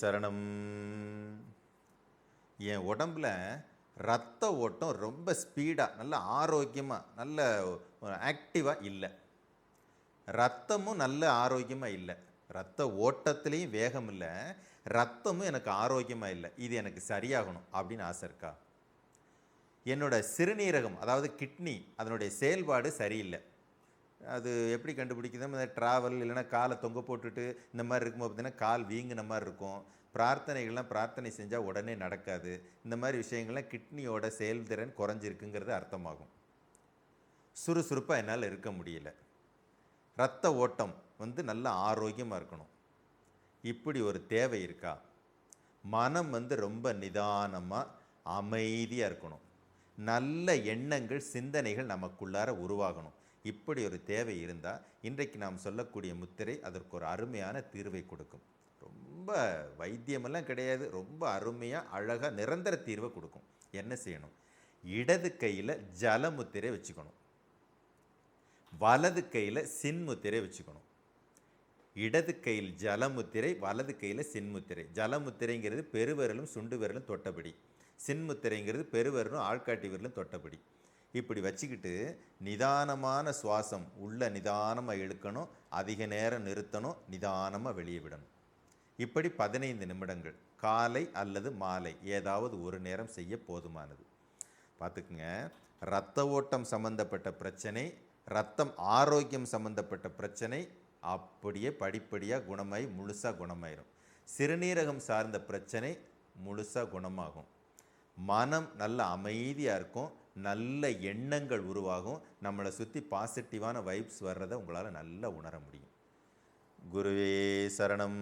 சரணம். என் உடம்புல ரத்த ஓட்டம் ரொம்ப ஸ்பீடாக நல்ல ஆரோக்கியமாக நல்ல ஆக்டிவாக இல்லை. ரத்தமும் நல்ல ஆரோக்கியமாக இல்லை. ரத்த ஓட்டத்துலேயும் வேகம் இல்லை. ரத்தமும் எனக்கு ஆரோக்கியமாக இல்லை. இது எனக்கு சரியாகணும் அப்படின்னு ஆசை இருக்கா? என்னோட சிறுநீரகம் அதாவது கிட்னி அதனுடைய செயல்பாடு சரியில்லை. அது எப்படி கண்டுபிடிக்குதுன்னா இந்த ட்ராவல் இல்லைன்னா காலை தொங்க போட்டுட்டு இந்த மாதிரி இருக்கும்போது பார்த்தீங்கன்னா கால் வீங்கின மாதிரி இருக்கும். பிரார்த்தனைகள்லாம் பிரார்த்தனை செஞ்சால் உடனே நடக்காது. இந்த மாதிரி விஷயங்கள்லாம் கிட்னியோட செயல்திறன் குறைஞ்சிருக்குங்கிறது அர்த்தமாகும். சுறுசுறுப்பாக என்னால் இருக்க முடியல. ரத்த ஓட்டம் வந்து நல்ல ஆரோக்கியமாக இருக்கணும். இப்படி ஒரு தேவை இருக்கா? மனம் வந்து ரொம்ப நிதானமாக அமைதியாக இருக்கணும். நல்ல எண்ணங்கள் சிந்தனைகள் நமக்குள்ளார உருவாகணும். இப்படி ஒரு தேவை இருந்தால் இன்றைக்கு நாம் சொல்லக்கூடிய முத்திரை அதற்கு ஒரு அருமையான தீர்வை கொடுக்கும். ரொம்ப வைத்தியமெல்லாம் கிடையாது. ரொம்ப அருமையாக அழகாக நிரந்தர தீர்வை கொடுக்கும். என்ன செய்யணும்? இடது கையில் ஜலமுத்திரை வச்சுக்கணும். வலது கையில் சின்முத்திரை வச்சுக்கணும். இடது கையில் ஜலமுத்திரை வலது கையில் சின்முத்திரை ஜலமுத்திரைங்கிறது பெருவிரலும் சுண்டு விரலும் தொட்டபடி. சின்முத்திரைங்கிறது பெருவிரலும் ஆள்காட்டி விரலும் தொட்டபடி. இப்படி வச்சுக்கிட்டு நிதானமான சுவாசம் உள்ள நிதானமாக இழுக்கணும் அதிக நேரம் நிறுத்தணும் நிதானமாக வெளியே விடணும். இப்படி பதினைந்து நிமிடங்கள் காலை அல்லது மாலை ஏதாவது ஒரு நேரம் செய்ய போதுமானது. பார்த்துக்குங்க. ரத்த ஓட்டம் சம்பந்தப்பட்ட பிரச்சனை ரத்தம் ஆரோக்கியம் சம்பந்தப்பட்ட பிரச்சனை அப்படியே படிப்படியாக குணமாகி முழுசாக குணமாயிரும். சிறுநீரகம் சார்ந்த பிரச்சனை முழுசாக குணமாகும். மனம் நல்ல அமைதியாக இருக்கும். நல்ல எண்ணங்கள் உருவாகும். நம்மளை சுற்றி பாசிட்டிவான வைப்ஸ் வர்றதை உங்களால் நல்லா உணர முடியும். குருவே சரணம்.